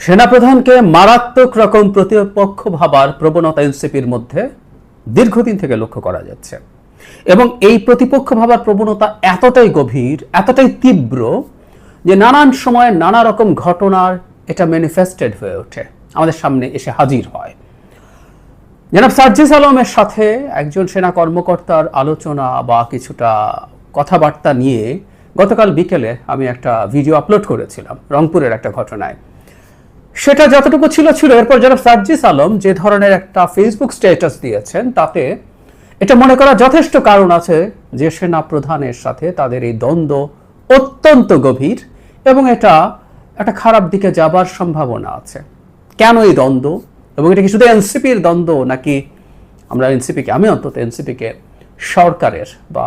সেনাপ্রধানকে মারাত্মক রকম প্রতিপক্ষ ভাবার প্রবণতা এনসিপির মধ্যে দীর্ঘদিন থেকে লক্ষ্য করা যাচ্ছে। এবং এই প্রতিপক্ষ ভাবার প্রবণতা এতটাই গভীর, এতটাই তীব্র যে নানান সময় নানা রকম ঘটনার এটা ম্যানিফেস্টেড হয়ে ওঠে, আমাদের সামনে এসে হাজির হয়। জনাব সার্জিস আলমের সাথে একজন সেনা কর্মকর্তার আলোচনা বা কিছুটা কথাবার্তা নিয়ে গতকাল বিকেলে আমি একটা ভিডিও আপলোড করেছিলাম রংপুরের একটা ঘটনায়। সেটা যতটুকু ছিল ছিল। এরপর যারা সার্জিস আলম যে ধরনের একটা ফেসবুক স্ট্যাটাস দিয়েছেন, তাতে এটা মনে করা যথেষ্ট কারণ আছে যে সেনা প্রধানের সাথে তাদের এই দ্বন্দ্ব অত্যন্ত গভীর এবং এটা একটা খারাপ দিকে যাবার সম্ভাবনা আছে। কেন এই দ্বন্দ্ব? এবং এটা কি শুধু এনসিপির দ্বন্দ্ব নাকি আমরা এনসিপিকে, আমি অন্তত এনসিপিকে সরকারের বা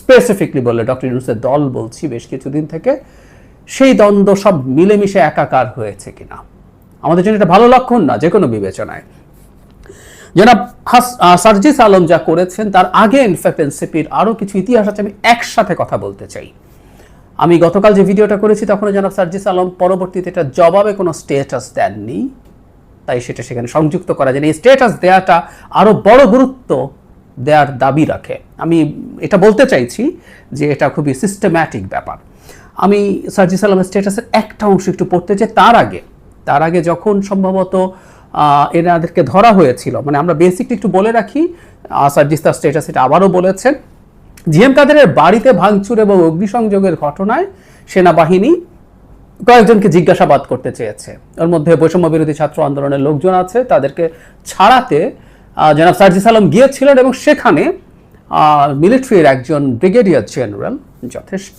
স্পেসিফিকলি বললে ডক্টর ইউনুসের দল বলছি বেশ কিছুদিন থেকে সেই দ্বন্দ্ব সব মিলেমিশে একাকার হয়েছে কিনা? আমাদের জন্য এটা ভালো লক্ষণ না, যে কোনো বিবেচনায়। জনাব সার্জিস আলম যা করেছেন, তার আগে ইনফ্যাক্ট এনসিপির আরও কিছু ইতিহাস আছে, আমি একসাথে কথা বলতে চাই। আমি গতকাল যে ভিডিওটা করেছি তখন জনাব সার্জিস আলম পরবর্তীতে এটা জবাবে কোনো স্টেটাস দেননি। তাই সেটা সেখানে সংযুক্ত করা যায় এই স্টেটাস দেওয়াটা আরও বড় গুরুত্ব দেওয়ার দাবি রাখে। আমি এটা বলতে চাইছি যে এটা খুবই সিস্টেম্যাটিক ব্যাপার। আমি সার্জিস আলমের স্টেটাসের একটা অংশ একটু পড়তে চাই তার আগে তার আগে যখন সম্ভবত এনাদেরকে ধরা হয়েছিল মানে আমরা বেসিকলি একটু বলে রাখি আহ, সার্জিস তার স্টেটাস এটা আবারও বলেছেন জিএম কাদেরের বাড়িতে ভাঙচুর এবং অগ্নিসংযোগের ঘটনায় সেনাবাহিনী কয়েকজনকে জিজ্ঞাসাবাদ করতে চেয়েছে। ওর মধ্যে বৈষম্য বিরোধী ছাত্র আন্দোলনের লোকজন আছে তাদেরকে ছাড়াতে জনাব সার্জিস আলম গিয়েছিলেন এবং সেখানে মিলিটারির একজন ব্রিগেডিয়ার জেনারেল যথেষ্ট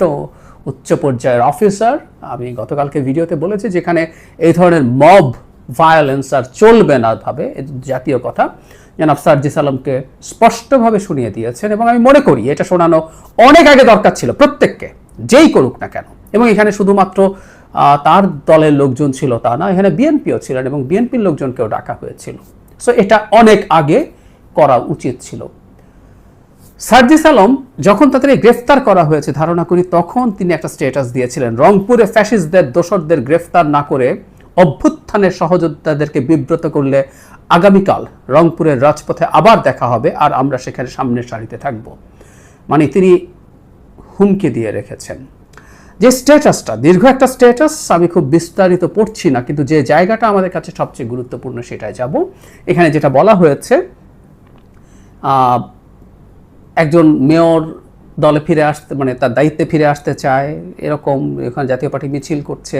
উচ্চ পর্যায়ের অফিসার। আমি গতকালকে ভিডিওতে বলেছি যেখানে এই ধরনের মব ভায়োলেন্স আর চলবে না ভাবে জাতীয় কথা। জনাব সার্জিস আলমকে স্পষ্টভাবে শুনিয়ে দিয়েছেন এবং আমি মনে করি এটা শোনানো অনেক আগে দরকার ছিল, প্রত্যেককে, যেই করুক না কেন। এবং এখানে শুধুমাত্র তার দলের লোকজন ছিল তা না, এখানে বিএনপিও ছিলেন এবং বিএনপির লোকজনকেও ডাকা হয়েছিল। সো এটা অনেক আগে করা উচিত ছিল। সার্জিস আলম যখন তাদের গ্রেফতার করা হয়েছে ধারণা করি তখন তিনি একটা স্ট্যাটাস দিয়েছিলেন। রংপুরে ফ্যাসিস্টদের দোসরদের গ্রেফতার না করে অভ্যুত্থানের সহযোদ্ধাদেরকে বিব্রত করলে আগামীকাল রংপুরের রাজপথে আবার দেখা হবে আর আমরা সেখানে সামনের সারিতে থাকব। মানে তিনি হুমকি দিয়ে রেখেছেন। যে স্ট্যাটাসটা দীর্ঘ একটা স্ট্যাটাস আমি খুব বিস্তারিত পড়ছি না, কিন্তু যে জায়গাটা আমাদের কাছে সবচেয়ে গুরুত্বপূর্ণ সেটাই যাব। এখানে যেটা বলা হয়েছে একজন মেয়র দলে ফিরে আসতে মানে তার দায়িত্বে ফিরে আসতে চায়, এরকম এখানে জাতীয় পার্টি মিছিল করছে,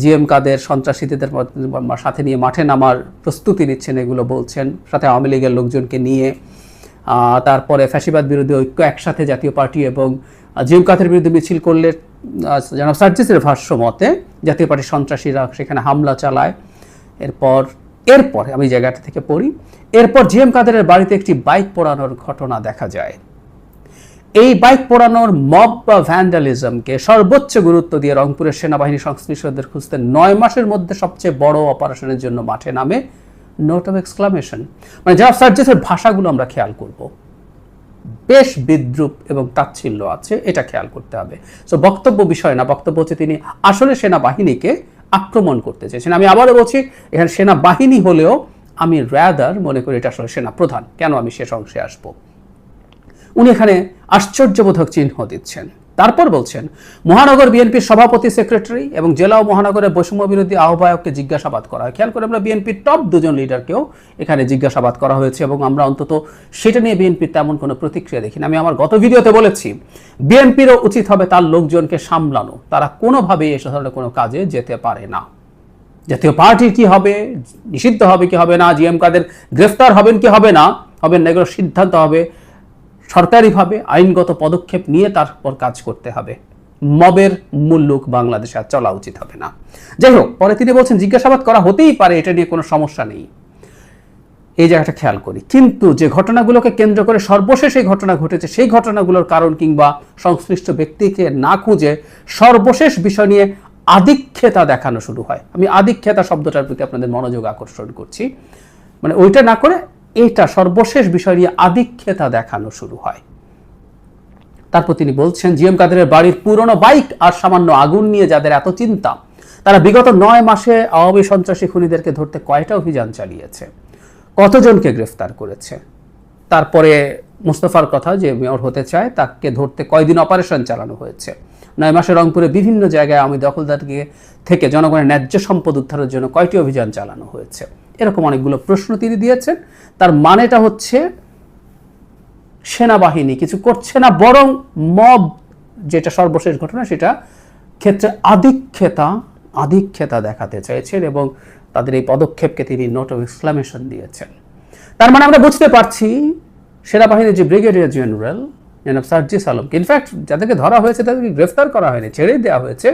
জিএম কাদের সন্ত্রাসীদের সাথে নিয়ে মাঠে নামার প্রস্তুতি নিচ্ছেন, এগুলো বলছেন, সাথে আওয়ামী লীগের লোকজনকে নিয়ে। তারপরে ফ্যাসিবাদ বিরোধী ঐক্য একসাথে জাতীয় পার্টি এবং জিএম কাদের বিরুদ্ধে মিছিল করলে যেন সার্জিসের ভাষ্য মতে জাতীয় পার্টির সন্ত্রাসীরা সেখানে হামলা চালায়। এরপর এরপর আমি জায়গাটা থেকে পড়ি, এরপর জিএম কাদেরের বাড়িতে একটি বাইক পোড়ানোর ঘটনা দেখা যায়। এই বাইক পোড়ানোর মব বা ভ্যান্ডালিজমকে সর্বোচ্চ গুরুত্ব দিয়ে রংপুরের সেনাবাহিনী সংশ্লিষ্টদের খুঁজতে নয় মাসের মধ্যে সবচেয়ে বড় অপারেশনের জন্য মাঠে নামে নোট অফ এক্সক্লামেশন। মানে যা সার্জেসের ভাষাগুলো আমরা খেয়াল করব। বেশ বিদ্রুপ এবং তাচ্ছিল্য আছে, এটা খেয়াল করতে হবে। সো বক্তব্য বিষয় না, বক্তব্য হচ্ছে তিনি আসলে সেনাবাহিনীকে আক্রমণ করতে চেয়েছেন। আমি আবারও বলছি, এখানে সেনাবাহিনী হলেও আমি র্যাদার মনে করি এটা আসলে সেনা প্রধান কেন আমি শেষ অংশে আসব? উনি এখানে আশ্চর্যবোধক চিহ্ন দিচ্ছেন। তারপর বলছেন, মহানগর বিএনপির সভাপতি সেক্রেটারি এবং জেলা ও মহানগরের বৈষম্য বিরোধী আহ্বায়ককে জিজ্ঞাসাবাদ করা। হয় খেয়াল করে আমরা বিএনপির টপ দুজন লিডারকেও এখানে জিজ্ঞাসাবাদ করা হয়েছে এবং আমরা অন্তত সেটা নিয়ে বিএনপির তেমন কোনো প্রতিক্রিয়া দেখি না আমি আমার গত ভিডিওতে বলেছি, বিএনপিরও উচিত হবে তার লোকজনকে সামলানো। তারা কোনোভাবেই এসব ধরনের কোনো কাজে যেতে পারে না। জাতীয় পার্টি কি হবে? নিষিদ্ধ হবে কি হবে না? জিএম কাদের গ্রেফতার হবেন কি হবে না? হবেন না, এগুলো সিদ্ধান্ত হবে। সরকারিভাবে আইনগত পদক্ষেপ নিয়ে তারপর কাজ করতে হবে। মবের মুল্লুক বাংলাদেশে আর চলা উচিত হবে না। যাই হোক, পরে তিনি বলছেন, জিজ্ঞাসাবাদ করা হতেই পারে, এটা নিয়ে কোনো সমস্যা নেই। এই জায়গাটা খেয়াল করি। কিন্তু যে ঘটনাগুলোকে কেন্দ্র করে সর্বশেষ এই ঘটনা ঘটেছে, সেই ঘটনাগুলোর কারণ কিংবা সংশ্লিষ্ট ব্যক্তিকে না খুঁজে সর্বশেষ বিষয় নিয়ে আধিক্ষেতা দেখানো শুরু হয়। আমি আধিক্ষেতা শব্দটার প্রতি আপনাদের মনোযোগ আকর্ষণ করছি। মানে ওইটা না করে এটা সর্বশেষ বিষয় নিয়ে আধিক্ষেতা দেখানো শুরু হয়। তারপর তিনি বলছেন, জিএম কাদেরের বাড়ির পুরনো বাইক আর সামান্য আগুন নিয়ে যাদের এত চিন্তা, তারা বিগত নয় মাসে আওয়ামী সন্ত্রাসী খুনিদেরকে ধরতে কয়টা অভিযান চালিয়েছে, কতজনকে গ্রেফতার করেছে? তারপরে মুস্তফার কথা যে মেয়র হতে চায়, তাকে ধরতে কয়দিন অপারেশন চালানো হয়েছে। নয় মাসে রংপুরে বিভিন্ন জায়গায় আমি দখলদারকে থেকে জনগণের ন্যায্য সম্পদ উদ্ধারের জন্য কয়টি অভিযান চালানো হয়েছে? এরকম অনেকগুলো প্রশ্ন তিনি দিয়েছেন। তার মানেটা হচ্ছে সেনাবাহিনী, কিছু করছে না, বরং মব যেটা সর্বশেষ ঘটনা সেটা ক্ষেত্রে আধিক্ষেতা আধিক্ষেতা দেখাতে চাইছেন এবং তাদের এই পদক্ষেপকে তিনি নোট অফ এক্সক্লামেশন দিয়েছেন। তার মানে আমরা বুঝতে পারছি সেনাবাহিনীর যে ব্রিগেডিয়ার জেনারেল জনাব সার্জিস আলমকে। ইনফ্যাক্ট যাদেরকে ধরা হয়েছে, তাদেরকে গ্রেফতার করা হয়নি, ছেড়েই দেওয়া হয়েছে।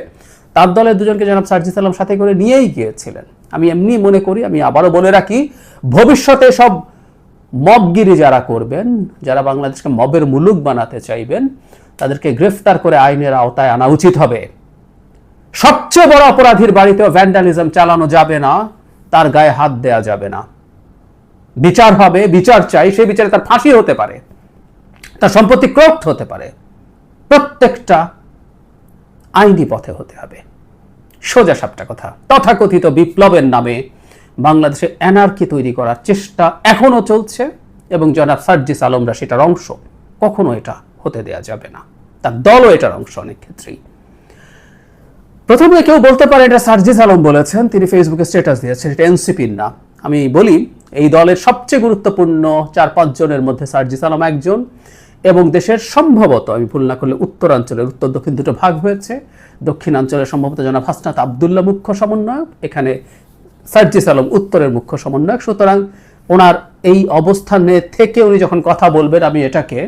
তার দলের দুজনকে জনাব সার্জিস আলম সাথে করে নিয়েই গিয়েছিলেন। আমি এমনি মনে করি, আমি আবারও বলে রাখি, ভবিষ্যতে সব মবগিরি যারা করবেন, যারা বাংলাদেশকে মবের মুলুক বানাতে চাইবেন, তাদেরকে গ্রেফতার করে আইনের আওতায় আনা উচিত হবে। সবচেয়ে বড় অপরাধীর বাড়িতেও ভ্যান্ডালিজম চালানো যাবে না, তার গায়ে হাত দেয়া যাবে না। বিচার হবে, বিচার চাই, সেই বিচারে তার ফাঁসি হতে পারে, তার সম্পত্তি ক্রপ্ট হতে পারে। প্রত্যেকটা আইনি পথে হতে হবে। সোজা সাপটা কথা। তথাকথিত বিপ্লবের নামে বাংলাদেশে এনার্কি তৈরি করার চেষ্টা এখনও চলছে এবং জনাব সার্জিস আলমরা সেটার অংশ। কখনো এটা হতে দেয়া যাবে না। তার দলও এটার অংশ অনেক ক্ষেত্রেই। প্রথমে কেউ বলতে পারে এটা সার্জিস আলম বলেছেন, তিনি ফেসবুকে স্ট্যাটাস দিয়েছেন, এটা এনসিপির না। আমি বলি, এই দলের সবচেয়ে গুরুত্বপূর্ণ চার পাঁচ জনের মধ্যে সার্জিস আলম একজন। এবং দেশের সম্ভবত, আমি ভুল না করলে উত্তরাঞ্চলের, উত্তর, দক্ষিণ দুটো ভাগ হয়েছে। দক্ষিণাঞ্চলের সম্ভবত জনাব হাসনাত আবদুল্লাহ মুখ্য সমন্বয়ক, এখানে সার্জিস আলম উত্তরের মুখ্য সমন্বয়ক। সুতরাং ওনার এই অবস্থানে থেকে উনি যখন কথা বলবেন, আমি এটাকে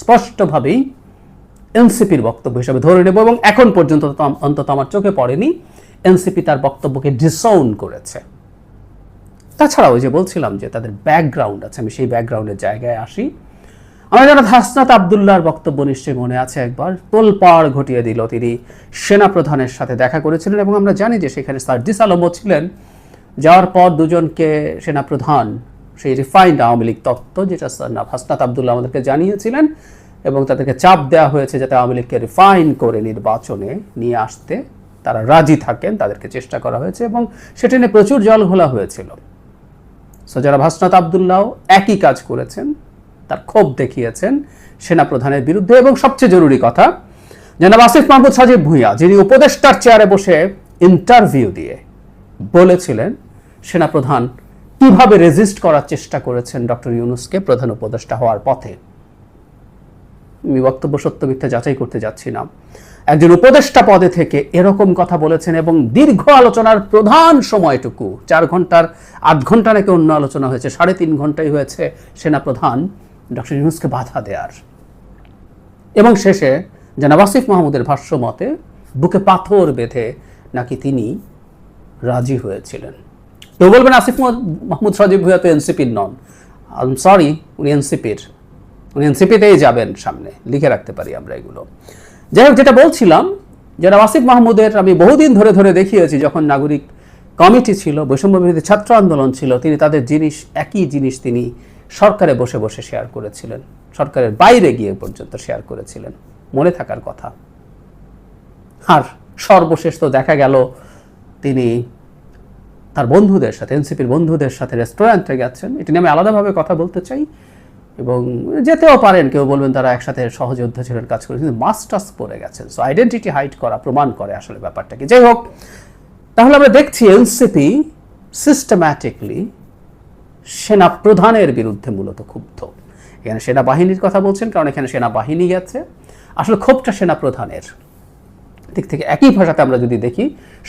স্পষ্টভাবেই এনসিপির বক্তব্য হিসাবে ধরে নেব এবং এখন পর্যন্ত অন্তত আমার চোখে পড়েনি, এনসিপি তার বক্তব্যকে ডিসাউন করেছে। তাছাড়া ওই যে বলছিলাম যে তাদের ব্যাকগ্রাউন্ড আছে, আমি সেই ব্যাকগ্রাউন্ডের জায়গায় আসি। আমরা যারা হাসনাত আবদুল্লাহর বক্তব্য নিশ্চয়ই মনে আছে একবার। তোলপাড় ঘটিয়ে দিল তিনি। সেনাপ্রধানের সাথে দেখা করেছিলেন এবং আমরা জানি যে সেখানে সার্জিস আলমও ছিলেন। যাওয়ার পর দুজনকে সেনাপ্রধান, সেই রিফাইন্ড আওয়ামী লীগ তত্ত্ব, যেটা হাসনাত আবদুল্লাহ আমাদেরকে জানিয়েছিলেন এবং তাদেরকে চাপ দেওয়া হয়েছে যাতে আওয়ামী লীগকে রিফাইন করে নির্বাচনে নিয়ে আসতে তারা রাজি থাকেন, তাদেরকে চেষ্টা করা হয়েছে এবং সেটা নিয়ে প্রচুর জল ঘোলা হয়েছিল। সো যারা আবদুল্লাহ একই কাজ করেছেন। তার ক্ষোভ দেখিয়েছেন সেনাপ্রধানের বিরুদ্ধে এবং সবচেয়ে জরুরি কথা, জনাব আসিফ মাহমুদ সাজিব ভুঁইয়া, যিনি উপদেষ্টার চেয়ারে বসে ইন্টারভিউ দিয়ে বলেছিলেন, সেনাপ্রধান কীভাবে রেজিস্ট করার চেষ্টা করেছেন ডক্টর ইউনুসকে প্রধান উপদেষ্টা হওয়ার পথে? আমি বক্তব্য সত্য মিথ্যা যাচাই করতে যাচ্ছি না। একজন উপদেষ্টা পদে থেকে এরকম কথা বলেছেন এবং দীর্ঘ আলোচনার প্রধান সময়টুকু, চার ঘণ্টার আধ ঘণ্টা নাকি অন্য আলোচনা হয়েছে, সাড়ে তিন ঘন্টাই হয়েছে সেনাপ্রধান ডক্টর ইউনুসকে বাধা দেওয়ার এবং শেষে জনাব আসিফ মাহমুদের ভাষ্য মতে, বুকে পাথর বেঁধে নাকি তিনি রাজি হয়েছিলেন। কেউ বলবেন আসিফ মাহমুদ সজীব ভুয়া তো এনসিপির নন। আই এম সরি উনি এনসিপির। উনি এনসিপিতেই যাবেন সামনে। লিখে রাখতে পারি আমরা এগুলো। যাই হোক, যেটা বলছিলাম যারা আসিফ মাহমুদের আমি বহুদিন ধরে ধরে দেখিয়েছি, যখন নাগরিক কমিটি ছিল বৈষম্য বিরোধী ছাত্র আন্দোলন ছিল, তিনি তাদের জিনিস, একই জিনিস তিনি সরকারে বসে বসে শেয়ার করেছিলেন। সরকারের বাইরে গিয়ে পর্যন্ত শেয়ার করেছিলেন। মনে থাকার কথা। আর সর্বশেষ তো দেখা গেল, তিনি তার বন্ধুদের সাথে, এনসিপির বন্ধুদের সাথে রেস্টুরেন্টে গেছেন। এটি নিয়ে আমি আলাদাভাবে কথা বলতে চাই এবং যেতেও পারেন, কেউ বলবেন তারা একসাথে সহযোদ্ধা ছিলেন কাজ করে কিন্তু মাস্টার্স পড়ে গেছেন। সো আইডেন্টিটি হাইড করা, প্রমাণ করে আসলে ব্যাপারটা কি। যাই হোক, তাহলে আমরা দেখছি এনসিপি সিস্টেম্যাটিকলি সেনা প্রধানের বিরুদ্ধে মূলত ক্ষুব্ধ। এখানে সেনাবাহিনীর কথা বলছেন, কারণ এখানে সেনাবাহিনী গেছে আসলে ক্ষোভটা সেনা প্রধানের দিক থেকে একই ভাষাতে আমরা যদি দেখি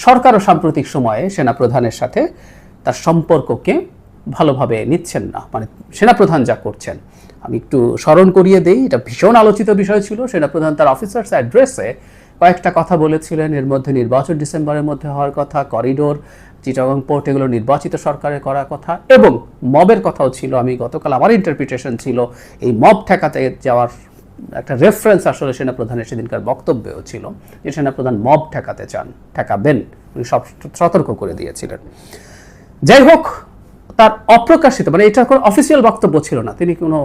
সরকারও সাম্প্রতিক সময়ে সেনাপ্রধানের সাথে তার সম্পর্ককে ভালোভাবে নিচ্ছেন না। মানে সেনাপ্রধান যা করছেন। আমি একটু স্মরণ করিয়ে দেই, এটা ভীষণ আলোচিত বিষয় ছিল। সেনাপ্রধান তার অফিসার্স অ্যাড্রেসে কয়েকটা কথা বলেছিলেন। এর মধ্যে নির্বাচন ডিসেম্বরের মধ্যে হওয়ার কথা, করিডোর, চিটাগং পোর্ট এগুলো নির্বাচিত সরকারের করার কথা এবং মবের কথাও ছিল। আমি গতকাল আমার ইন্টারপ্রিটেশন ছিল, এই মব ঠেকাতে যাওয়ার একটা রেফারেন্স আসলে সেনাপ্রধানের সেদিনকার বক্তব্যও ছিল যে সেনাপ্রধান মব ঠেকাতে চান, ঠেকাবেন। উনি সব সতর্ক করে দিয়েছিলেন। যাই হোক, তার অপ্রকাশিত মানে এটা কোনো অফিসিয়াল বক্তব্য ছিল না। তিনি কোনো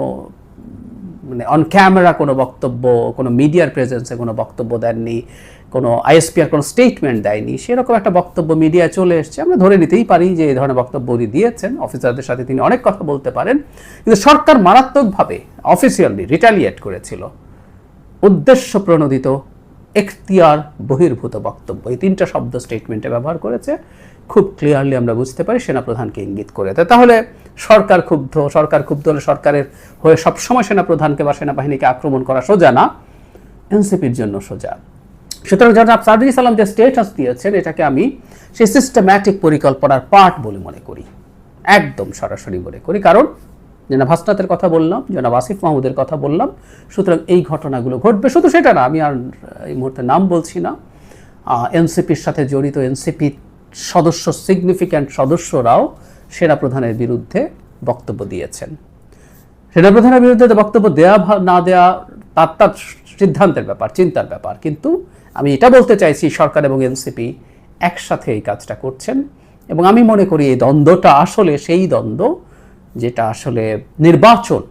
মানে অন ক্যামেরা কোনো বক্তব্য, কোনো মিডিয়ার প্রেজেন্সে কোনো বক্তব্য দেননি, কোনো আইএসপিআর কোনো স্টেটমেন্ট দেয়নি, সেরকম একটা বক্তব্য মিডিয়ায় চলে এসছে। আমরা ধরে নিতেই পারি যে এই ধরনের বক্তব্য উনি দিয়েছেন। অফিসারদের সাথে তিনি অনেক কথা বলতে পারেন। কিন্তু সরকার মারাত্মকভাবে অফিসিয়ালি রিটালিয়েট করেছিল। উদ্দেশ্য প্রণোদিত, এখতিয়ার বহির্ভূত বক্তব্য। এই তিনটা শব্দ স্টেটমেন্টে ব্যবহার করেছে। খুব ক্লিয়ারলি আমরা বুঝতে পারি সেনাপ্রধানকে ইঙ্গিত করে তা- তাহলে সরকার ক্ষুব্ধ সরকার ক্ষুব্ধ হলে সরকারের হয়ে সবসময় সেনাপ্রধানকে বা সেনাবাহিনীকে আক্রমণ করা সোজা না, এনসিপির জন্য সোজা। সুতরাং জনাব সাদরি সালাম যে স্টেটাস দিয়েছেন, এটাকে আমি সেই সিস্টেম্যাটিক পরিকল্পনার পার্ট বলে মনে করি। একদম সরাসরি মনে করি। কারণ জনাব হাসনাতের কথা বললাম, জনাব আসিফ মাহমুদের কথা বললাম, সুতরাং এই ঘটনাগুলো ঘটবে। শুধু সেটা না, আমি আর এই মুহূর্তে নাম বলছি না। এনসিপির সাথে জড়িত এনসিপি সদস্য সিগনিফিক্যান্ট সদস্যরাও সেনাপ্রধানের বিরুদ্ধে বক্তব্য দিয়েছেন। সেনাপ্রধানের বিরুদ্ধে বক্তব্য দেয়া না দেয়া, তার তার সিদ্ধান্তের ব্যাপার, চিন্তার ব্যাপার। কিন্তু আমি এটা বলতে চাইছি, সরকার এবং এনসিপি একসাথে এই কাজটা করছেন এবং আমি মনে করি এই দ্বন্দ্বটা আসলে সেই দ্বন্দ্ব যেটা আসলে নির্বাচন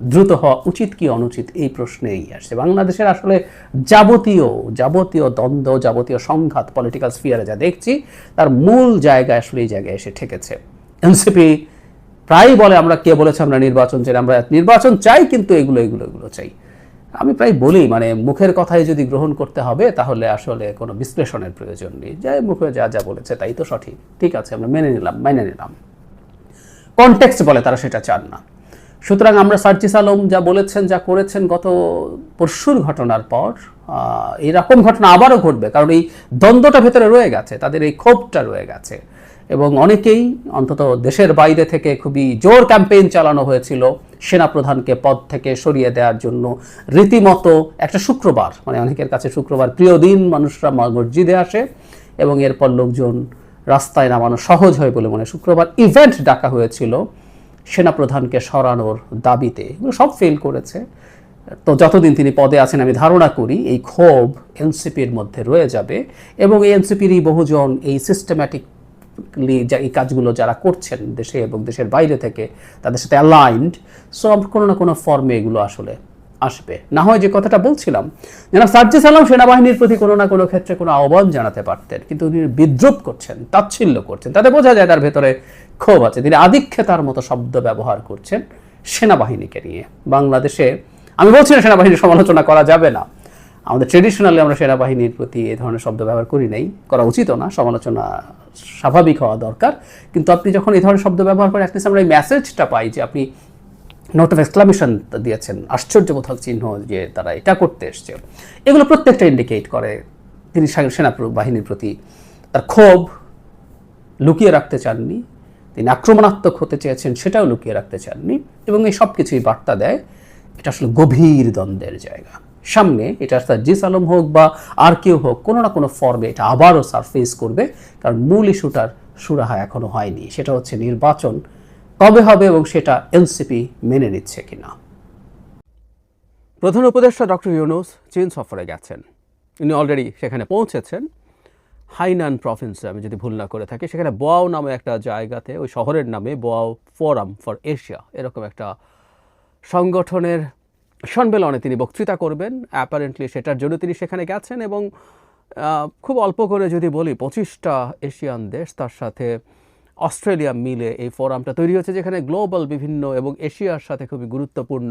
দ্রুত হওয়া উচিত কি অনুচিত এই প্রশ্নেই আসছে। বাংলাদেশের আসলে যাবতীয় যাবতীয় দ্বন্দ্ব, যাবতীয় সংঘাত পলিটিক্যাল স্ফিয়ারে যা দেখছি, তার মূল জায়গায় আসলে এই জায়গায় এসে ঠেকেছে। এনসিপি প্রায়ই বলে আমরা কে বলেছে আমরা নির্বাচন চাই আমরা নির্বাচন চাই কিন্তু এগুলো এগুলো এগুলো চাই। আমি প্রায় বলি মানে মুখের কথাই যদি গ্রহণ করতে হবে, তাহলে আসলে কোনো বিশ্লেষণের প্রয়োজন নেই। যাই মুখে যা যা বলেছে তাই তো সঠিক। ঠিক আছে, আমরা মেনে নিলাম মেনে নিলাম। কনটেক্সট বলে তারা সেটা চান না। সুতরাং আমরা সার্জিস আলম যা বলেছেন, যা করেছেন গত পরশুর ঘটনার পর এরকম ঘটনা আবারও ঘটবে। কারণ এই দ্বন্দ্বটা ভেতরে রয়ে গেছে, তাদের এই ক্ষোভটা রয়ে গেছে। এবং অনেকেই অন্তত দেশের বাইরে থেকে খুবই জোর ক্যাম্পেইন চালানো হয়েছিল সেনাপ্রধানকে পদ থেকে সরিয়ে দেওয়ার জন্য। রীতিমতো একটা শুক্রবার মানে অনেকের কাছে শুক্রবার প্রিয় দিন, মানুষরা মসজিদে আসে এবং এরপর লোকজন রাস্তায় নামানো সহজ হয় বলে মনে। শুক্রবার ইভেন্ট ডাকা হয়েছিল। সেনাপ্রধানকে সরানোর দাবিতে। এগুলো সব ফেল করেছে। তো যতদিন তিনি পদে আছেন, আমি ধারণা করি এই ক্ষোভ এনসিপির মধ্যে রয়ে যাবে এবং এই এনসিপিরই বহুজন এই সিস্টেম্যাটিকলি যা এই কাজগুলো যারা করছেন দেশে এবং দেশের বাইরে থেকে, তাদের সাথে অ্যালাইন্ড সো কোনো না কোনো ফর্মে এগুলো আসলে আসবে। না হয় যে কথাটা বলছিলাম যেন সার্জি সালাম সেনাবাহিনীর প্রতি কোনো না কোনো ক্ষেত্রে কোনো আহ্বান জানাতে পারতেন, কিন্তু উনি বিদ্রুপ করছেন, তাচ্ছিল্য করছেন। তাতে বোঝা যায় তার ভেতরে ক্ষোভ আছে। তিনি আধিক্ষেতার মতো শব্দ ব্যবহার করছেন সেনাবাহিনীকে নিয়ে। বাংলাদেশে, আমি বলছি না সেনাবাহিনীর সমালোচনা করা যাবে না। আমাদের ট্রেডিশনালি আমরা সেনাবাহিনীর প্রতি এ ধরনের শব্দ ব্যবহার করি নাই। করা উচিত না, সমালোচনা স্বাভাবিক হওয়া দরকার। কিন্তু আপনি যখন এই ধরনের শব্দ ব্যবহার করেন অ্যাটলিস্ট আমরা এই মেসেজটা পাই যে আপনি নোট অফ এক্সক্লামেশন দিয়েছেন। আশ্চর্যবোধক চিহ্ন যে তারা এটা করতে এসছে। এগুলো প্রত্যেকটা ইন্ডিকেট করে তিনি সেনা বাহিনীর প্রতি তার ক্ষোভ লুকিয়ে রাখতে চাননি। তিনি আক্রমণাত্মক হতে চেয়েছেন, সেটাও লুকিয়ে রাখতে চাননি এবং এই সব কিছুই বার্তা দেয়, এটা আসলে গভীর দ্বন্দ্বের জায়গা। সামনে এটা সার্জিস আলম হোক বা আর কেউ হোক, কোনো না কোনো ফর্মে এটা আবারও সারফেস করবে, কারণ মূল ইস্যুটার সুরাহা এখনও হয়নি। সেটা হচ্ছে নির্বাচন কবে হবে এবং সেটা এনসিপি মেনে নিচ্ছে কিনা। প্রধান উপদেষ্টা ডক্টর ইউনুস চীন সফরে গেছেন। উনি অলরেডি সেখানে পৌঁছেছেন। হাইনান প্রভিন্সে, আমি যদি ভুল না করে থাকি, সেখানে বোয়াও নামে একটা জায়গাতে, ওই শহরের নামে বোয়াও ফোরাম ফর এশিয়া, এরকম একটা সংগঠনের সম্মেলনে তিনি বক্তৃতা করবেন। অ্যাপারেন্টলি সেটার জন্য তিনি সেখানে গেছেন এবং খুব অল্প করে যদি বলি, পঁচিশটা এশিয়ান দেশ তার সাথে অস্ট্রেলিয়া মিলে এই ফোরামটা তৈরি হচ্ছে যেখানে গ্লোবাল বিভিন্ন এবং এশিয়ার সাথে খুবই গুরুত্বপূর্ণ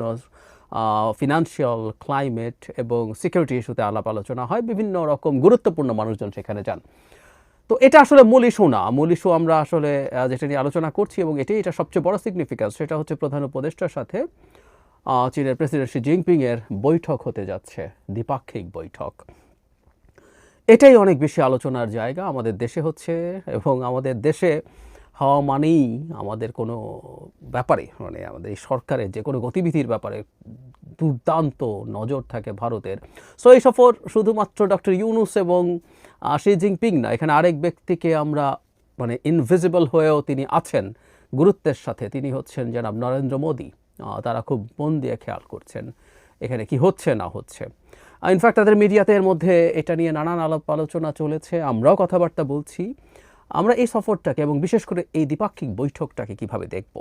ফিনান্সিয়াল ক্লাইমেট এবং সিকিউরিটি ইস্যুতে আলাপ আলোচনা হয়, বিভিন্ন রকম গুরুত্বপূর্ণ মানুষজন সেখানে যান। তো এটা আসলে মূল ইস্যু না। মূল ইস্যু আমরা আসলে যেটা নিয়ে আলোচনা করছি এবং এটাই এটা সবচেয়ে বড় সিগনিফিক্যান্স সেটা হচ্ছে প্রধান উপদেষ্টার সাথে চীনের প্রেসিডেন্ট শি জিনপিং এর বৈঠক হতে যাচ্ছে, দ্বিপাক্ষিক বৈঠক। এটাই অনেক বেশি আলোচনার জায়গা আমাদের দেশে হচ্ছে এবং আমাদের দেশে হওয়া মানেই আমাদের কোনো ব্যাপারে মানে আমাদের এই সরকারের যে কোনো গতিবিধির ব্যাপারে দুর্দান্ত নজর থাকে ভারতের। সো এই সফর শুধুমাত্র ডক্টর ইউনুস এবং শি জিনপিং না, এখানে আরেক ব্যক্তিকে আমরা মানে ইনভিজিবল হয়েও তিনি আছেন। গুরুত্বের সাথে তিনি হচ্ছেন জনাব নরেন্দ্র মোদী। তারা খুব মন দিয়ে খেয়াল করছেন এখানে কি হচ্ছে না হচ্ছে। ইনফ্যাক্ট তাদের মিডিয়াতে এর মধ্যে এটা নিয়ে নানান আলাপ আলোচনা চলেছে। আমরাও কথাবার্তা বলছি। আমরা এই সফরটাকে এবং বিশেষ করে এই দ্বিপাক্ষিক বৈঠকটাকে কীভাবে দেখব?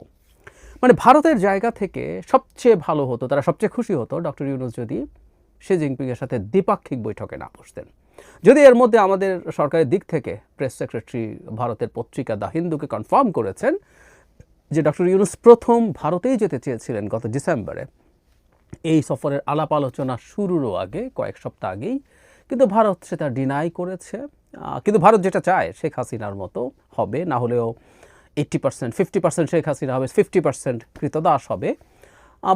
মানে ভারতের জায়গা থেকে সবচেয়ে ভালো হতো, তারা সবচেয়ে খুশি হতো ডক্টর ইউনুস যদি শি জিনপিংয়ের সাথে দ্বিপাক্ষিক বৈঠকে না বসতেন। যদি এর মধ্যে আমাদের সরকারের দিক থেকে প্রেস সেক্রেটারি ভারতের পত্রিকা দ্য হিন্দুকে কনফার্ম করেছেন যে ডক্টর ইউনুস প্রথম ভারতেই যেতে চেয়েছিলেন গত ডিসেম্বরে। এই সফরের আলাপ আলোচনা শুরুরও আগে, কয়েক সপ্তাহ আগেই, কিন্তু ভারত সেটা ডিনাই করেছে। কিন্তু ভারত যেটা চায়, শেখ হাসিনার মতো হবে, না হলেও eighty percent fifty percent Sheikh Hasina হবে ফিফটি পার্সেন্ট কৃতদাস হবে।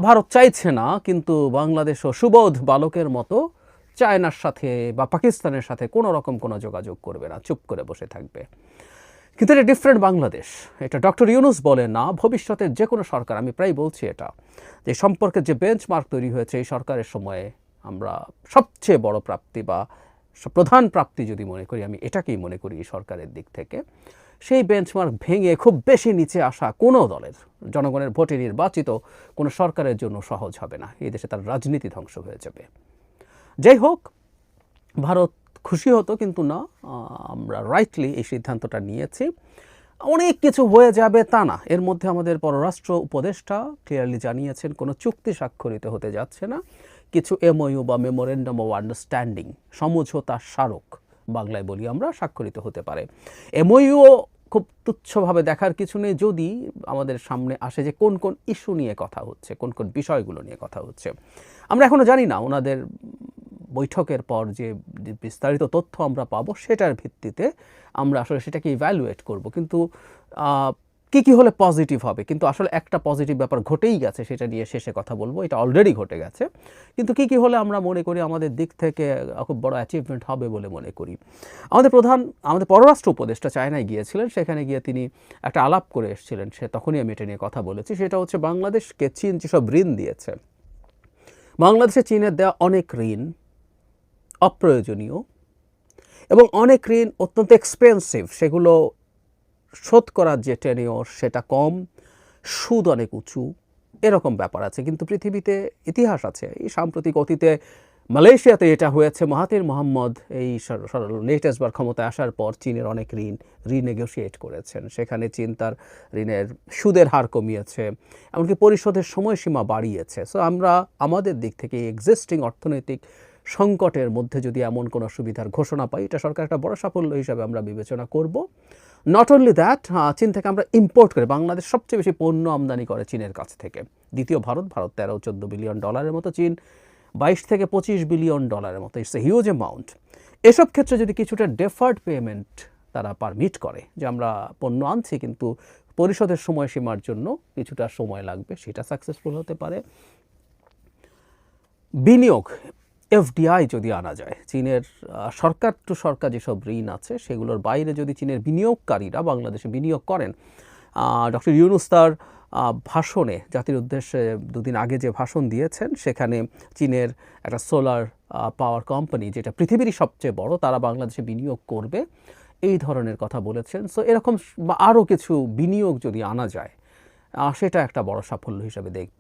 ভারত চাইছে না, কিন্তু বাংলাদেশও সুবোধ বালকের মতো চায়নার সাথে বা পাকিস্তানের সাথে কোনো রকম কোনো যোগাযোগ করবে না, চুপ করে বসে থাকবে। কিন্তু এটা ডিফারেন্ট বাংলাদেশ। এটা ডক্টর ইউনুস বলে না, ভবিষ্যতের যে কোনো সরকার, আমি প্রায় বলছি এটা, যে সম্পর্কে যে বেঞ্চমার্ক তৈরি হয়েছে এই সরকারের সময়ে আমরা সবচেয়ে বড় প্রাপ্তি বা প্রধান প্রাপ্তি যদি মনে করি, আমি এটাকেই মনে করি সরকারের দিক থেকে, সেই বেঞ্চমার্ক ভেঙে খুব বেশি নিচে আসা কোনো দলের, জনগণের ভোটে নির্বাচিত কোনো সরকারের জন্য সহজ হবে না। এই দেশে তার রাজনীতি ধ্বংস হয়ে যাবে। যাই হোক, ভারত খুশি হতো কিন্তু না আমরা রাইটলি এই সিদ্ধান্তটা নিয়েছি। অনেক কিছু হয়ে যাবে তা না। এর মধ্যে আমাদের পররাষ্ট্র উপদেষ্টা ক্লিয়ারলি জানিয়েছেন, কোনো চুক্তি স্বাক্ষরিত হতে যাচ্ছে না। কিছু এমওইউ বা মেমোরেন্ডাম অফ আন্ডারস্ট্যান্ডিং সমঝোতা স্মারক বাংলায় বলি আমরা, স্বাক্ষরিত হতে পারে। এমওইউও খুব তুচ্ছভাবে দেখার কিছু নেই, যদি আমাদের সামনে আসে যে কোন কোন ইস্যু নিয়ে কথা হচ্ছে, কোন কোন বিষয়গুলো নিয়ে কথা হচ্ছে। আমরা এখনও জানি না, ওনাদের বৈঠকের পর যে বিস্তারিত তথ্য আমরা পাবো, সেটার ভিত্তিতে আমরা আসলে সেটাকে ইভ্যালুয়েট করব। কিন্তু কি কি হলে পজিটিভ হবে? কিন্তু আসলে একটা পজিটিভ ব্যাপার ঘটেই গেছে, সেটা নিয়ে শেষে কথা বলব। এটা অলরেডি ঘটে গেছে। কিন্তু কি কি হলে আমরা মনে করি আমাদের দিক থেকে খুব বড় অ্যাচিভমেন্ট হবে বলে মনে করি। আমাদের প্রধান, আমাদের পররাষ্ট্র উপদেষ্টা চায়নায় গিয়েছিলেন। সেখানে গিয়ে তিনি একটা আলাপ করে এসেছিলেন। সে তখনই আমি এটা নিয়ে কথা বলেছি। সেটা হচ্ছে বাংলাদেশকে চীন যেসব ঋণ দিয়েছে, বাংলাদেশে চীনের দেওয়া অনেক ঋণ অপ্রয়োজনীয় এবং অনেক ঋণ অত্যন্ত এক্সপেন্সিভ সেগুলো শোধ করার যে টেনিওর সেটা কম, সুদ অনেক উঁচু, এরকম ব্যাপার আছে। কিন্তু পৃথিবীতে ইতিহাস আছে, এই সাম্প্রতিক অতীতে মালয়েশিয়াতে এটা হয়েছে মাহাতির মোহাম্মদ এই লেটেস্ট বার ক্ষমতায় আসার পর চীনের অনেক ঋণ রিনেগোশিয়েট করেছেন। সেখানে চীন তার ঋণের সুদের হার কমিয়েছে, এমনকি পরিশোধের সময়সীমা বাড়িয়েছে। সো আমরা আমাদের দিক থেকে এক্সিস্টিং অর্থনৈতিক সংকটের মধ্যে যদি এমন কোনো সুবিধার ঘোষণা পাই, এটা সরকার একটা বড় সাফল্য হিসাবে আমরা বিবেচনা করব। নট অনলি দ্যাট চীন থেকে আমরা ইম্পোর্ট করে বাংলাদেশ সবচেয়ে বেশি পণ্য আমদানি করে চীনের কাছ থেকে। দ্বিতীয় ভারত ভারত তেরো, চোদ্দ বিলিয়ন ডলারের মতো চীন, বাইশ থেকে পঁচিশ বিলিয়ন ডলারের মতো। ইটস এ হিউজ অ্যামাউন্ট এসব ক্ষেত্রে যদি কিছুটা ডেফার্ড পেমেন্ট তারা পারমিট করে, যে আমরা পণ্য আনছি কিন্তু পরিশোধের সময়সীমার জন্য কিছুটা সময় লাগবে, সেটা সাকসেসফুল হতে পারে। বিনিয়োগ এফডিআই যদি আনা যায়, চীনের সরকার টু সরকার যেসব ঋণ আছে, সেগুলোর বাইরে যদি চীনের বিনিয়োগকারীরা বাংলাদেশে বিনিয়োগ করেন ডক্টর ইউনুস তার ভাষণে, জাতির উদ্দেশ্যে দুদিন আগে যে ভাষণ দিয়েছেন, সেখানে চীনের একটা সোলার পাওয়ার কোম্পানি যেটা পৃথিবীরই সবচেয়ে বড়, তারা বাংলাদেশে বিনিয়োগ করবে, এই ধরনের কথা বলেছেন। সো এরকম আরও কিছু বিনিয়োগ যদি আনা যায় সেটা একটা বড় সাফল্য হিসাবে দেখব।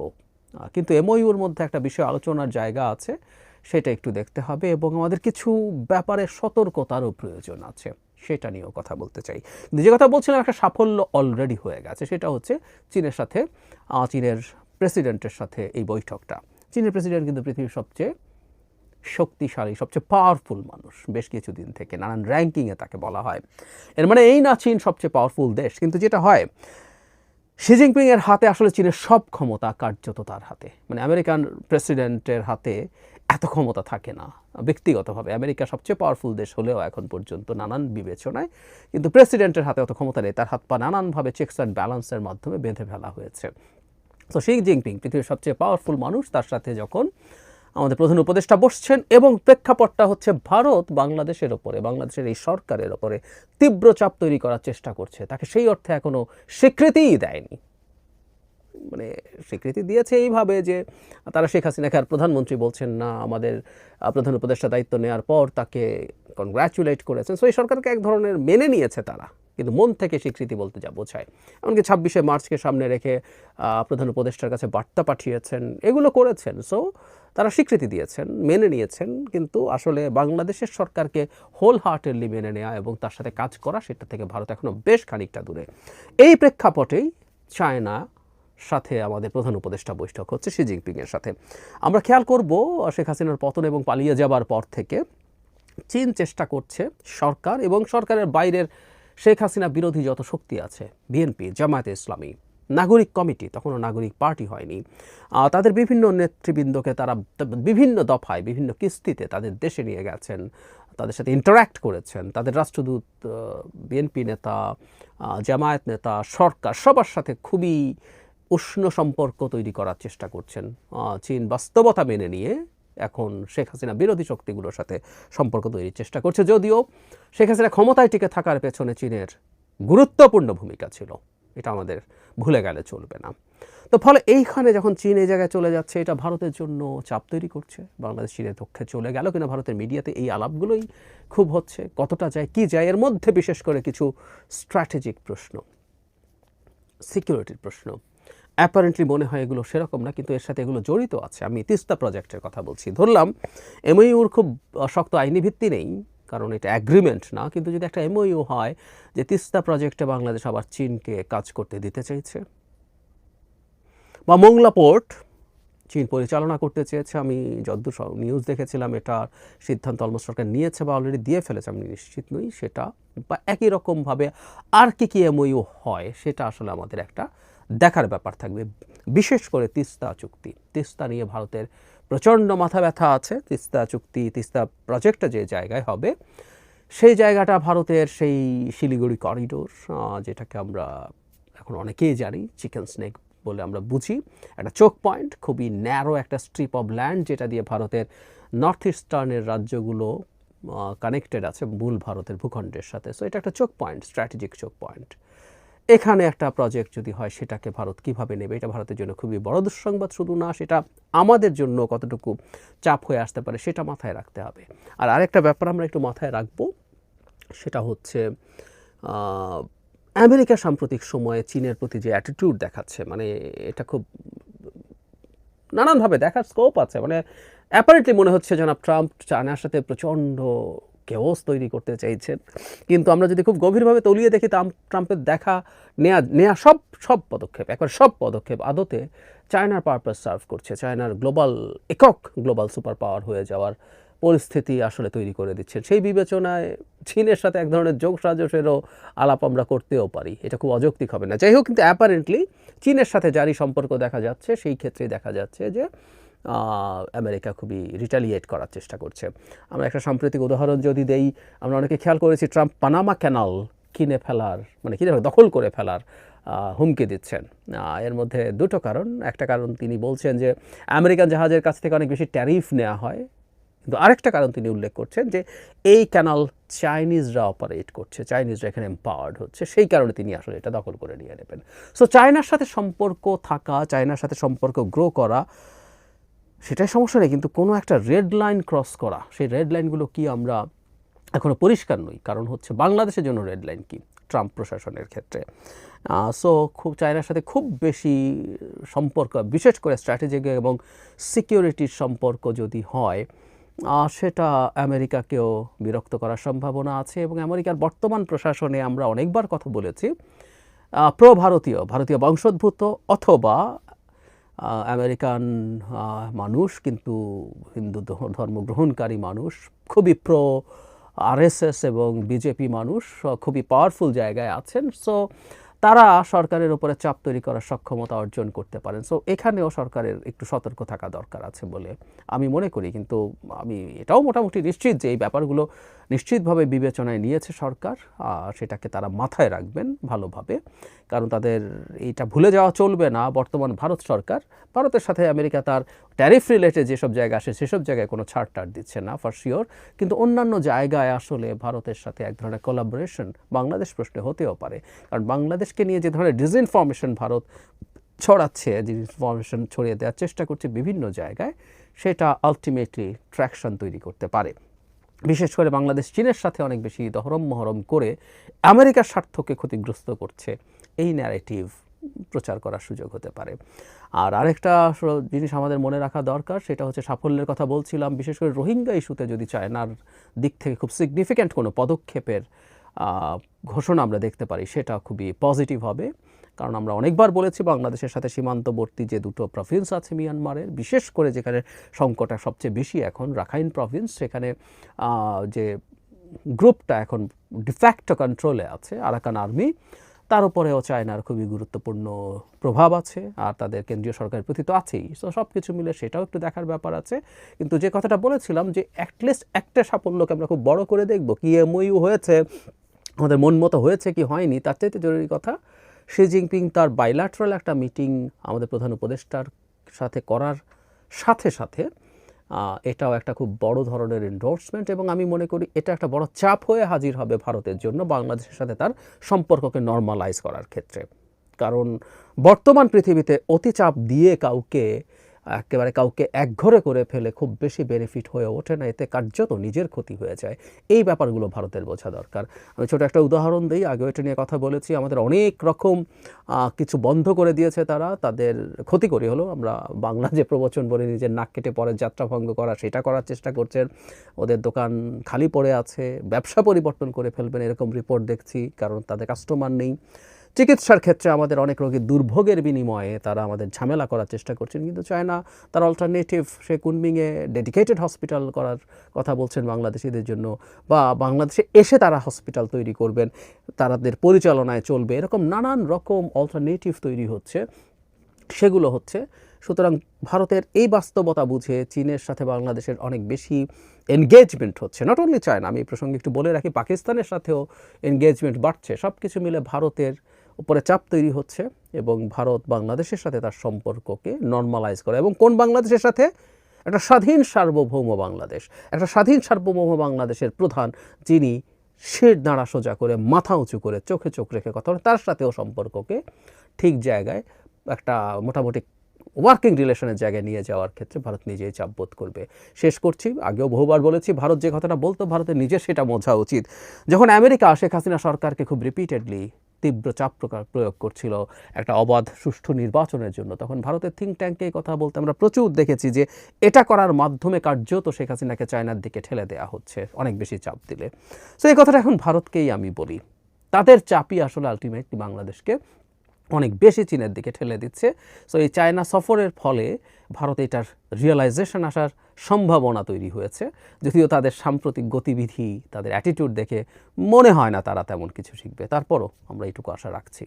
কিন্তু এমওইউর মধ্যে একটা বিষয় আলোচনার জায়গা আছে সেটা একটু দেখতে হবে এবং আমাদের কিছু ব্যাপারে সতর্কতারও প্রয়োজন আছে, সেটা নিয়েও কথা বলতে চাই। যে কথা বলছিলাম, একটা সাফল্য অলরেডি হয়ে গেছে, সেটা হচ্ছে চীনের সাথে চীনের প্রেসিডেন্টের সাথে এই বৈঠকটা। চীনের প্রেসিডেন্ট কিন্তু পৃথিবীর সবচেয়ে শক্তিশালী, সবচেয়ে পাওয়ারফুল মানুষ। বেশ কিছুদিন থেকে নানান র্যাঙ্কিংয়ে তাকে বলা হয়। এর মানে এই না চীন সবচেয়ে পাওয়ারফুল দেশ, কিন্তু যেটা হয় শি জিনপিং এর হাতে আসলে চীনের সব ক্ষমতা কার্যত তার হাতে। মানে আমেরিকান প্রেসিডেন্টের হাতে এত ক্ষমতা থাকে না। ব্যক্তিগতভাবে আমেরিকা সবচেয়ে পাওয়ারফুল দেশ হলেও এখন পর্যন্ত নানান বিবেচনায় কিন্তু প্রেসিডেন্টের হাতে অত ক্ষমতা নেই। তার হাত পা নানানভাবে চেকস অ্যান্ড ব্যালেন্সের মাধ্যমে বেঁধে ফেলা হয়েছে। তো শি জিনপিং, পৃথিবীর সবচেয়ে পাওয়ারফুল মানুষ, তার সাথে যখন আমাদের প্রধান উপদেষ্টা বসছেন এবং প্রেক্ষাপটটা হচ্ছে ভারত বাংলাদেশের ওপরে, বাংলাদেশের এই সরকারের ওপরে তীব্র চাপ তৈরি করার চেষ্টা করছে। তাকে সেই অর্থে এখনও স্বীকৃতিই দেয়নি। মানে স্বীকৃতি দিয়েছে এইভাবে যে তারা শেখ হাসিনাকে আর প্রধানমন্ত্রী বলছেন না, আমাদের প্রধান উপদেষ্টা দায়িত্ব নেওয়ার পর তাকে কনগ্রাচুলেট করেছেন। সো এই সরকারকে এক ধরনের মেনে নিয়েছে তারা, কিন্তু মন থেকে স্বীকৃতি বলতে যা বোঝায়। এমনকি ছাব্বিশে মার্চকে সামনে রেখে প্রধান উপদেষ্টার কাছে বার্তা পাঠিয়েছেন, এগুলো করেছেন। সো তারা স্বীকৃতি দিয়েছেন, মেনে নিয়েছেন, কিন্তু আসলে বাংলাদেশের সরকারকে হোল হার্টেডলি মেনে নেওয়া এবং তার সাথে কাজ করা, সেটা থেকে ভারত এখনও বেশ খানিকটা দূরে। এই প্রেক্ষাপটেই চায়না সাথে আমাদের প্রধান উপদেষ্টা বৈঠক হচ্ছে শি জিনপিংয়ের সাথে। আমরা খেয়াল করব, শেখ হাসিনার পতন এবং পালিয়ে যাবার পর থেকে চীন চেষ্টা করছে সরকার এবং সরকারের বাইরের শেখ হাসিনা বিরোধী যত শক্তি আছে, বিএনপি, জামায়াতে ইসলামী, নাগরিক কমিটি, তখনও নাগরিক পার্টি হয়নি তাদের বিভিন্ন নেতৃবৃন্দকে তারা বিভিন্ন দফায়, বিভিন্ন কিস্তিতে তাদের দেশে নিয়ে গেছেন, তাদের সাথে ইন্টারাক্ট করেছেন, তাদের রাষ্ট্রদূত বিএনপি নেতা জামায়াত নেতা, সরকার, সবার সাথে খুবই উষ্ণ সম্পর্ক তৈরি করার চেষ্টা করছেন। চীন বাস্তবতা মেনে নিয়ে এখন শেখ হাসিনা বিরোধী শক্তিগুলোর সাথে সম্পর্ক তৈরির চেষ্টা করছে। যদিও শেখ হাসিনা ক্ষমতায় টিকে থাকার পেছনে চীনের গুরুত্বপূর্ণ ভূমিকা ছিল। এটা আমাদের ভুলে গেলে চলবে না। তো ফলে এইখানে যখন চীন এই জায়গায় চলে যাচ্ছে, এটা ভারতের জন্য চাপ তৈরি করছে। বাংলাদেশ চীনের পক্ষে চলে গেল কিনা ভারতের মিডিয়াতে এই আলাপগুলোই খুব হচ্ছে। কতটা যায়, কি যায়, এর মধ্যে বিশেষ করে কিছু স্ট্র্যাটেজিক প্রশ্ন সিকিউরিটির প্রশ্ন। অ্যাপারেন্টলি মনে হয় এগুলো সেরকম না, কিন্তু এর সাথে এগুলো জড়িত আছে। আমি তিস্তা প্রজেক্টের কথা বলছি। ধরলাম এমইউর খুব শক্ত আইনি ভিত্তি নেই, কারণ এটা অ্যাগ্রিমেন্ট না, কিন্তু যদি একটা এমওইউ হয় যে তিস্তা প্রজেক্টে বাংলাদেশ আবার চীনকে কাজ করতে দিতে চাইছে, বা মোংলা পোর্ট চীন পরিচালনা করতে চেয়েছে, আমি যদ্দূর নিউজ দেখেছিলাম এটার সিদ্ধান্ত অলমোস্ট সরকার নিয়েছে বা অলরেডি দিয়ে ফেলেছে, আমি নিশ্চিত নই সেটা, বা একই রকমভাবে আর কি কি এমওইউ হয়, সেটা আসলে আমাদের একটা দেখার ব্যাপার থাকবে। বিশেষ করে তিস্তা চুক্তি। তিস্তা নিয়ে ভারতের প্রচণ্ড মাথা ব্যথা আছে। তিস্তা চুক্তি, তিস্তা প্রজেক্টটা যে জায়গায় হবে, সেই জায়গাটা ভারতের সেই শিলিগুড়ি করিডোর যেটাকে আমরা এখন অনেকেই জানি চিকেন স্নেক বলে আমরা বুঝি। একটা চোক পয়েন্ট খুবই ন্যারো একটা স্ট্রিপ অফ ল্যান্ড যেটা দিয়ে ভারতের নর্থ ইস্টার্নের রাজ্যগুলো কানেক্টেড আছে, মূল ভারতের ভূখণ্ডের সাথে। সো এটা একটা choke point strategic choke point এখানে একটা প্রজেক্ট যদি হয়, সেটাকে ভারত কীভাবে নেবে? এটা ভারতের জন্য খুবই বড় দুঃসংবাদ, শুধু না, সেটা আমাদের জন্য কতটুকু চাপ হয়ে আসতে পারে সেটা মাথায় রাখতে হবে। আর আরেকটা ব্যাপার আমরা একটু মাথায় রাখব, সেটা হচ্ছে আমেরিকা সাম্প্রতিক সময়ে চীনের প্রতি যে অ্যাটিটিউড দেখাচ্ছে মানে এটা খুব নানানভাবে দেখার স্কোপ আছে। মানে অ্যাপারেটলি মনে হচ্ছে, জনাব ট্রাম্প চায়নার সাথে প্রচণ্ড কেওস তৈরি করতে চাইছেন। কিন্তু আমরা যদি খুব গভীরভাবে তলিয়ে দেখি ট্রাম্প ট্রাম্পের দেখা নেয়া নেয়া সব সব পদক্ষেপ, একবার সব পদক্ষেপ আদতে চায়নার পারপাস সার্ভ করছে। চায়নার গ্লোবাল একক গ্লোবাল সুপার পাওয়ার হয়ে যাওয়ার পরিস্থিতি আসলে তৈরি করে দিচ্ছেন। সেই বিবেচনায় চীনের সাথে এক ধরনের যোগ সাজসেরও আলাপ আমরা করতেও পারি। এটা খুব অযৌক্তিক হবে না। যাই হোক, কিন্তু অ্যাপারেন্টলি চীনের সাথে জারি সম্পর্ক দেখা যাচ্ছে, সেই ক্ষেত্রে দেখা যাচ্ছে যে আমেরিকা খুবই রিটালিয়েট করার চেষ্টা করছে। আমরা একটা সাম্প্রতিক উদাহরণ যদি দেই, আমরা অনেকে খেয়াল করেছি ট্রাম্প পানামা ক্যানাল কিনে ফেলার মানে কিনে দখল করে ফেলার হুমকি দিচ্ছেন। এর মধ্যে দুটো কারণ। একটা কারণ তিনি বলছেন যে, আমেরিকান জাহাজের কাছ থেকে অনেক বেশি ট্যারিফ নেওয়া হয়। কিন্তু আরেকটা কারণ তিনি উল্লেখ করছেন যে, এই ক্যানাল চাইনিজরা অপারেট করছে চাইনিজরা এখানে এম্পাওয়ার্ড হচ্ছে। সেই কারণে তিনি আসলে এটা দখল করে নিয়ে নেবেন। সো চায়নার সাথে সম্পর্ক থাকা চায়নার সাথে সম্পর্ক গ্রো করা সেটাই সমস্যা নেই, কিন্তু কোনো একটা রেড লাইন ক্রস করা, সেই রেড লাইনগুলো কি আমরা এখনও পরিষ্কার নই, কারণ হচ্ছে বাংলাদেশের জন্য রেড লাইন কি ট্রাম্প প্রশাসনের ক্ষেত্রে। সো খুব চায়নার সাথে খুব বেশি সম্পর্ক, বিশেষ করে স্ট্র্যাটেজিক এবং সিকিউরিটির সম্পর্ক যদি হয় সেটা আমেরিকাকেও বিরক্ত করার সম্ভাবনা আছে এবং আমেরিকার বর্তমান প্রশাসনে আমরা অনেকবার কথা বলেছি প্রো ভারতীয় বংশোদ্ভূত অথবা আমেরিকান মানুষ কিন্তু হিন্দু ধর্ম গ্রহণকারী মানুষ, খুবই প্রো আরএসএস এবং বিজেপি মানুষ খুবই পাওয়ারফুল জায়গায় আছেন। সো তারা সরকারের উপরে চাপ তৈরি করার সক্ষমতা অর্জন করতে পারেন। সো এখানেও সরকারের একটু সতর্ক থাকা দরকার আছে বলে আমি মনে করি। কিন্তু আমি এটাও মোটামুটি নিশ্চিত যে এই ব্যাপারগুলো নিশ্চিতভাবে বিবেচনায় নিয়েছে সরকার সেটাকে তারা মাথায় রাখবেন ভালোভাবে। কারণ তাদের এটা ভুলে যাওয়া চলবে না বর্তমান ভারত সরকার। ভারতের সাথে আমেরিকা তার ট্যারিফ রিলেটেড যেসব জায়গা আসে, সেসব জায়গায় কোনো ছাড় টাড় দিচ্ছে না ফর শিওর কিন্তু অন্যান্য জায়গায় আসলে ভারতের সাথে এক ধরনের কোলাবোরেশন বাংলাদেশ প্রশ্নে হতেও পারে। কারণ বাংলাদেশকে নিয়ে যে ধরনের ডিসইনফরমেশন ভারত ছড়াচ্ছে ডিসইনফরমেশন ছড়িয়ে দেওয়ার চেষ্টা করছে বিভিন্ন জায়গায়, সেটা আলটিমেটলি ট্র্যাকশন তৈরি করতে পারে। বিশেষ করে বাংলাদেশ চীনের সাথে অনেক বেশি দহরম মহরম করে আমেরিকার স্বার্থকে ক্ষতিগ্রস্ত করছে এই ন্যারেটিভ প্রচার করার সুযোগ হতে পারে। আর আরেকটা জিনিস আমাদের মনে রাখা দরকার, সেটা হচ্ছে সাফল্যের কথা বলছিলাম, বিশেষ করে রোহিঙ্গা ইস্যুতে যদি চায়নার দিক থেকে খুব সিগনিফিক্যান্ট কোনো পদক্ষেপের ঘোষণা আমরা দেখতে পারি, সেটা খুবই পজিটিভ হবে। কারণ আমরা অনেকবার বলেছি বাংলাদেশের সাথে সীমান্তবর্তী যে দুটো প্রভিন্স আছে মিয়ানমারের, বিশেষ করে যেখানে সংকটটা সবচেয়ে বেশি এখন রাখাইন প্রভিন্স সেখানে যে গ্রুপটা এখন ডিফ্যাক্ট কন্ট্রোলে আছে আরাকান আর্মি তার উপরেও চায়নার খুবই গুরুত্বপূর্ণ প্রভাব আছে আর তাদের কেন্দ্রীয় সরকারের প্রতি তো আছেই। তো সব কিছু মিলে সেটাও একটু দেখার ব্যাপার আছে। কিন্তু যে কথাটা বলেছিলাম যে অ্যাটলিস্ট একটা সাফল্যকে আমরা খুব বড় করে দেখব, কি এমওইউ হয়েছে, আমাদের মন মতো হয়েছে কি হয়নি, তার চাইতে জরুরি কথা, শি জিনপিং তার বাইল্যাটারাল একটা মিটিং আমাদের প্রধান উপদেষ্টার সাথে করার সাথে সাথে এটাও একটা খুব বড় ধরনের এন্ডোর্সমেন্ট এবং আমি মনে করি এটা একটা বড় চাপ হয়ে হাজির হবে ভারতের জন্য বাংলাদেশের সাথে তার সম্পর্ককে নর্মালাইজ করার ক্ষেত্রে। কারণ বর্তমান পৃথিবীতে অতি চাপ দিয়ে কাউকে একেবারে কাউকে একঘরে করে ফেলে খুব বেশি বেনিফিট হয়ে ওঠে না, এতে কার্যত নিজের ক্ষতি হয়ে যায়। এই ব্যাপারগুলো ভারতের বোঝা দরকার। আমি ছোট একটা উদাহরণ দিই, আগেও এটা নিয়ে কথা বলেছি, আমাদের অনেক রকম কিছু বন্ধ করে দিয়েছে তারা, তাদের ক্ষতি করি হলো আমরা বাংলা যে প্রবচন বলে, নিজের নাক কেটে পরে যাত্রা ভঙ্গ করা, সেটা করার চেষ্টা করছেন। ওদের দোকান খালি পড়ে আছে, ব্যবসা পরিবর্তন করে ফেলবেন, এরকম রিপোর্ট দেখছি, কারণ তাদের কাস্টমার নেই। চিকিৎসার ক্ষেত্রে আমাদের অনেক রোগী দুর্ভোগের বিনিময়ে তারা আমাদের ঝামেলা করার চেষ্টা করছেন। কিন্তু চায়না, তার অল্টারনেটিভ সে কুনমিংয়ে ডেডিকেটেড হসপিটাল করার কথা বলছেন বাংলাদেশিদের জন্য বা বাংলাদেশে এসে তারা হসপিটাল তৈরি করবেন, তাদের পরিচালনায় চলবে। এরকম নানান রকম অল্টারনেটিভ তৈরি হচ্ছে। সেগুলো হচ্ছে, সুতরাং ভারতের এই বাস্তবতা বুঝে চীনের সাথে বাংলাদেশের অনেক বেশি এনগেজমেন্ট হচ্ছে। নট অনলি চায়না আমি এই প্রসঙ্গে একটু বলে রাখি, পাকিস্তানের সাথেও এনগেজমেন্ট বাড়ছে। সব কিছু মিলে ভারতের উপরে চাপ তৈরি হচ্ছে এবং ভারত বাংলাদেশের সাথে তার সম্পর্ককে নর্মালাইজ করে এবং কোন বাংলাদেশের সাথে? একটা স্বাধীন সার্বভৌম বাংলাদেশ। একটা স্বাধীন সার্বভৌম বাংলাদেশের প্রধান যিনি শির দাঁড়া সোজা করে মাথা উঁচু করে চোখে চোখ রেখে কথা তার সাথেও সম্পর্ককে ঠিক জায়গায় একটা মোটামুটি ওয়ার্কিং রিলেশনের জায়গায় নিয়ে যাওয়ার ক্ষেত্রে ভারত নিজেই চাপ বোধ করবে। শেষ করছি, আগেও বহুবার বলেছি, ভারত যে কথাটা বলতো ভারতের নিজের সেটা বোঝা উচিত। যখন আমেরিকা, শেখ হাসিনা সরকারকে খুব রিপিটেডলি তীব্র চাপ প্রয়োগ করছিল একটা অবাধ সুষ্ঠু নির্বাচনের জন্য। তখন ভারতের থিঙ্ক ট্যাঙ্কে এই কথা বলতে আমরা প্রচুর দেখেছি যে এটা করার মাধ্যমে কার্যত শেখ হাসিনাকে চায়নার দিকে ঠেলে দেওয়া হচ্ছে, অনেক বেশি চাপ দিলে। সো এই কথাটা এখন ভারতকেই আমি বলি। তাদের চাপই আসলে আলটিমেটলি বাংলাদেশকে অনেক বেশি চীনের দিকে ঠেলে দিচ্ছে। সো এই চায়না সফরের ফলে ভারতে এটার রিয়েলাইজেশন আসার সম্ভাবনা তৈরি হয়েছে। যদিও তাদের সাম্প্রতিক গতিবিধি, তাদের অ্যাটিটিউড দেখে মনে হয় না তারা তেমন কিছু শিখবে। তারপরও আমরা এটুকু আশা রাখছি।